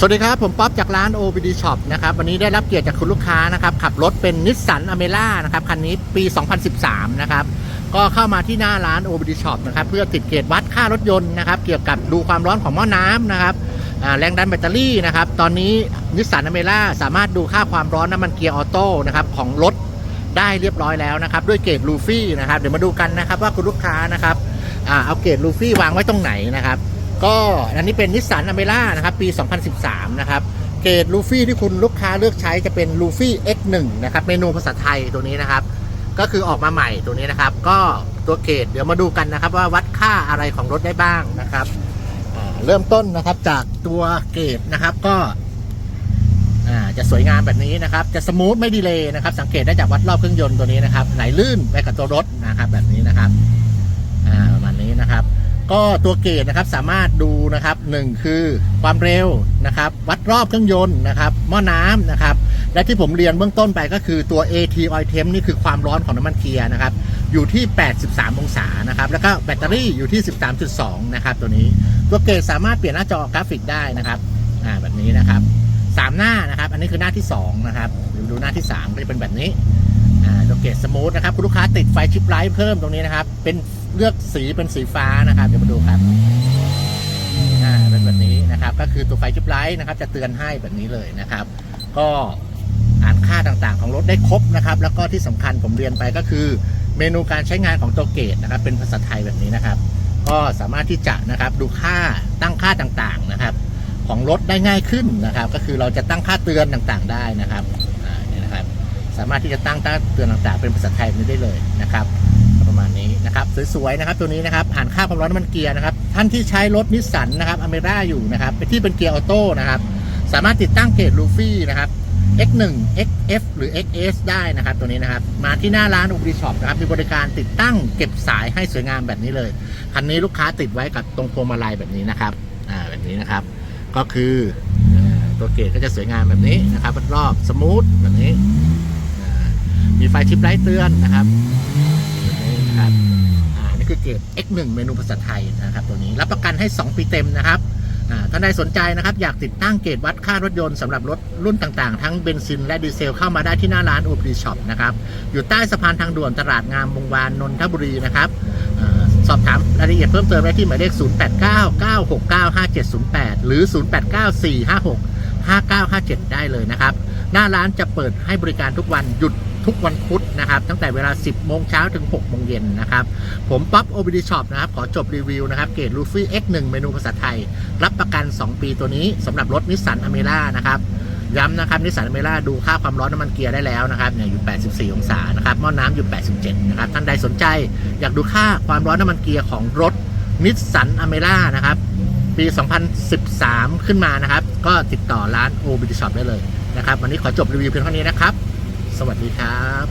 สวัสดีครับ ผมป๊อปจากร้าน OBD Shop นะครับ วันนี้ได้รับเกียรติจากคุณลูกค้านะครับ ขับรถเป็นนิสสันอเมร่านะครับ คันนี้ปี 2013 นะครับ ก็เข้ามาที่หน้าร้าน OBD Shop นะครับ เพื่อติดเกจวัดค่ารถยนต์นะครับ เกี่ยวกับดูความร้อนของหม้อน้ำนะครับแรงดันแบตเตอรี่นะครับ ตอนนี้นิสสันอเมร่าสามารถดูค่าความร้อนน้ำมันเกียร์ออโต้นะครับของรถได้เรียบร้อยแล้วนะครับ ด้วยเกจลูฟี่นะครับ เดี๋ยวมาดูกันนะครับว่าคุณลูกค้านะครับอ่าเอาเกจลูฟี่วางไว้ตรงไหนนะครับ ก็อันนี้เป็นนิสสันอเมร่านะครับ ปี 2013 นะครับ เกรดลูฟี่ที่คุณลูกค้าเลือกใช้จะเป็นลูฟี่ X1 นะครับ เมนูภาษาไทยตัวนี้นะครับ ก็คือออกมาใหม่ตัวนี้นะครับ ก็ตัวเกรดเดี๋ยวมาดูกันนะครับ ว่าวัดค่าอะไรของรถได้บ้างนะครับ เริ่มต้นนะครับจากตัวเกรดนะครับก็จะสวยงามแบบนี้นะครับ จะสมูทไม่ดีเลยนะครับ สังเกตได้จากวัดรอบเครื่องยนต์ตัวนี้นะครับ ไหลลื่นไปกับตัวรถนะครับ แบบนี้นะครับประมาณนี้นะครับ ก็ตัวเกจนะครับสามารถดูนะครับหนึ่งคือความเร็วนะครับ วัดรอบเครื่องยนต์นะครับหม้อน้ำนะครับ และที่ผมเรียนเบื้องต้นไปก็คือตัว AT Oil Temp นี่คือความร้อนของน้ำมันเกียร์นะครับ อยู่ที่ 83 องศานะครับ แล้วก็แบตเตอรี่อยู่ที่ 13.2 นะครับ ตัวนี้ตัวเกจสามารถเปลี่ยนหน้าจอกราฟิกได้นะครับอ่าแบบนี้นะครับสามหน้านะครับ อันนี้คือหน้าที่ 2 นะครับเดี๋ยวดูหน้าที่3ก็จะเป็นแบบนี้อ่าตัวเกจสมูทนะครับคุณลูกค้าติดไฟชิปไลท์เพิ่มตรงนี้นะครับเป็น เลือกสีเป็นสีฟ้านะครับ เดี๋ยวมาดูครับอ่าเป็นแบบนี้นะครับ ก็คือตัวไฟชิปไลท์นะครับ จะเตือนให้แบบนี้เลยนะครับ ก็อ่านค่าต่างๆ ของรถได้ครบนะครับ แล้วก็ที่สำคัญผมเรียนไปก็คือ เมนูการใช้งานของตัวเกจนะครับ เป็นภาษาไทยแบบนี้นะครับ ก็สามารถที่จะนะครับดูค่าตั้งค่าต่างๆนะครับ ของรถได้ง่ายขึ้นนะครับ ก็คือเราจะตั้งค่าเตือนต่างๆได้นะครับอ่าเนี่ยนะครับสามารถที่จะตั้งค่าเตือนต่างๆ เป็นภาษาไทยแบบนี้ได้เลยนะครับ มาณนี้นะครับสวยๆนะครับตัวนี้นะครับอ่านค่าความร้อนน้ำมันเกียร์นะครับท่านที่ใช้รถนิสสันนะครับอเมร่าอยู่นะครับเป็นที่เป็นเกียร์ออโต้นะครับสามารถติดตั้งเกจลูฟี่นะครับ X1 XF หรือ XS ได้นะครับตัวนี้นะครับ มาที่หน้าร้านอุบ d ช็อปนะครับมีบริการติดตั้งเก็บสายให้สวยงามแบบนี้เลยคันนี้ลูกค้าติดไว้กับตรงพวงมาลัยแบบนี้นะครับอ่าแบบนี้นะครับ ก็คืออตัวเกจก็จะสวยงามแบบนี้นะครับรอบสมูทแบบนี้มีไฟชิปไลท์เตือนนะครับ นี้นะครับอ่านี่คือเกจ X1 เมนูภาษาไทยนะครับตัวนี้รับประกันให้ 2 ปีเต็มนะครับอ่าท่านใดสนใจนะครับ อยากติดตั้งเกจวัดค่ารถยนต์สำหรับรถรุ่นต่างๆ ทั้งเบนซินและดีเซลเข้ามาได้ที่หน้าร้านอูบดีช็อปนะครับ อยู่ใต้สะพานทางด่วนตลาดงามวงวานนนทบุรีนะครับเออสอบถามรายละเอียดเพิ่มเติมได้ที่หมายเลข 0899695708 หรือ 0894565957 ได้เลยนะครับ หน้าร้านจะเปิดให้บริการทุกวันหยุด ทุกวันพุธนะครับ ตั้งแต่เวลา 10 โมงเช้าถึง 6 โมงเย็นนะครับ ผมป๊อปโอบิดีช็อปนะครับ ขอจบรีวิวนะครับ เกรดลูฟี่ X1 เมนูภาษาไทย รับประกัน 2 ปีตัวนี้สำหรับรถนิสสันอเมร่านะครับย้ำนะครับนิสสันอเมร่าดูค่าความร้อนน้ำมันเกียร์ได้แล้วนะครับเนี่ยอยู่ 84 องศานะครับหม้อน้ำอยู่ 87 นะครับ ท่านใดสนใจ อยากดูค่าความร้อนน้ำมันเกียร์ของรถนิสสันอเมร่านะครับ ปี 2013 ขึ้นมานะครับ ก็ติดต่อร้านโอบิ d ช็อปได้เลยนะครับ วันนี้ขอจบรีวิวเพียงเท่านี้นะครับ สวัสดีครับ